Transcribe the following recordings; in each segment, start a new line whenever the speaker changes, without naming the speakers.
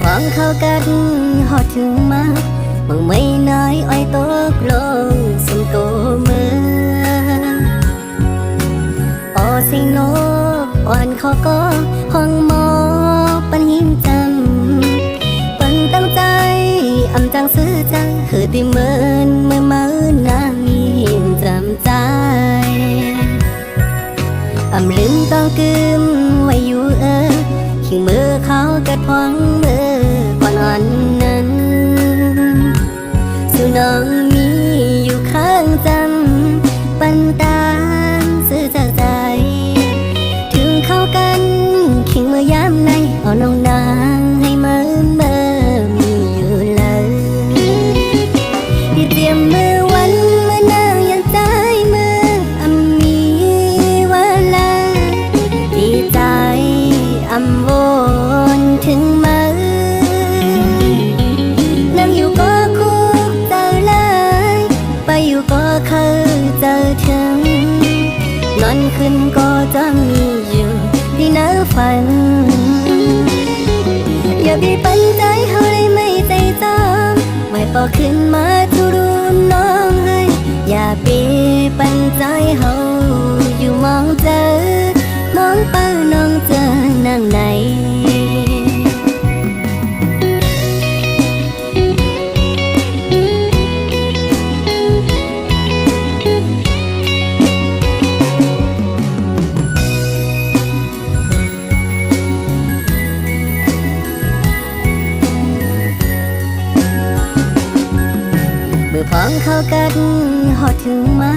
เข้ากันหอดถึงมามึงไม่น้อยอ้อยตกลงสมโตมือออสิงนอ่อนขอก็ห้องหมอปันหิมจำปันตั้งใจอำจังซื้อจังคือติเมินเมื่อมา เขากระพองมือ นอนขึ้นก็จะมีอยู่ที่เนื้อฝัน อย่าบีปันใจเฮาได้ไม่ใจจำไม่ปอขึ้นมาทุรุนน้องเฮ้ยอย่าบีปันใจเฮา อพองเข้ากันหอดถึงมา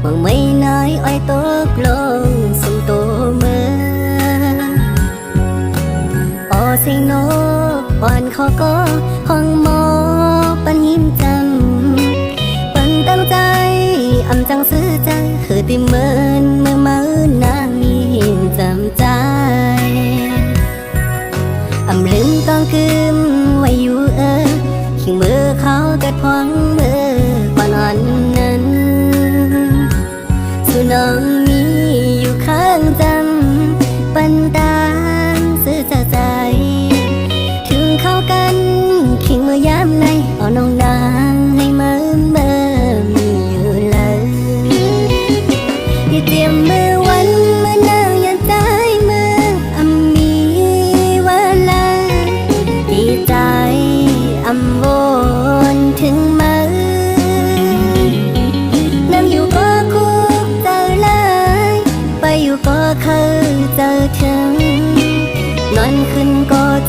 หวังไม่น้อยอ้อยตกลงสมโตเมือออสิงนกอ่อนขอก็ห้องหมอปันหิมจำปันตั้งใจอำจังซื้อใจคือติเมินเมื่อมานามีหิมจำใจอำลืมต้องกึม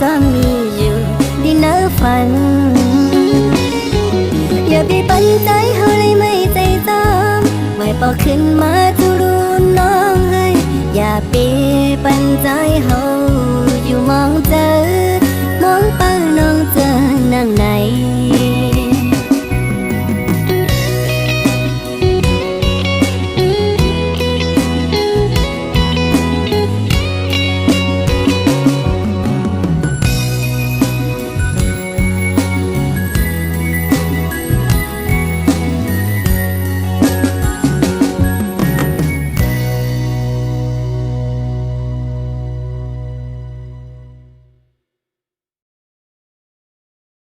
จะมีอยู่ดีเนื้อฝัน อย่าไปปันใจเฮาเลยไม่ใจจำไม่ปอขึ้นมาทุรุนน้องเฮ้ยอย่าไปปันใจเฮาอยู่มอง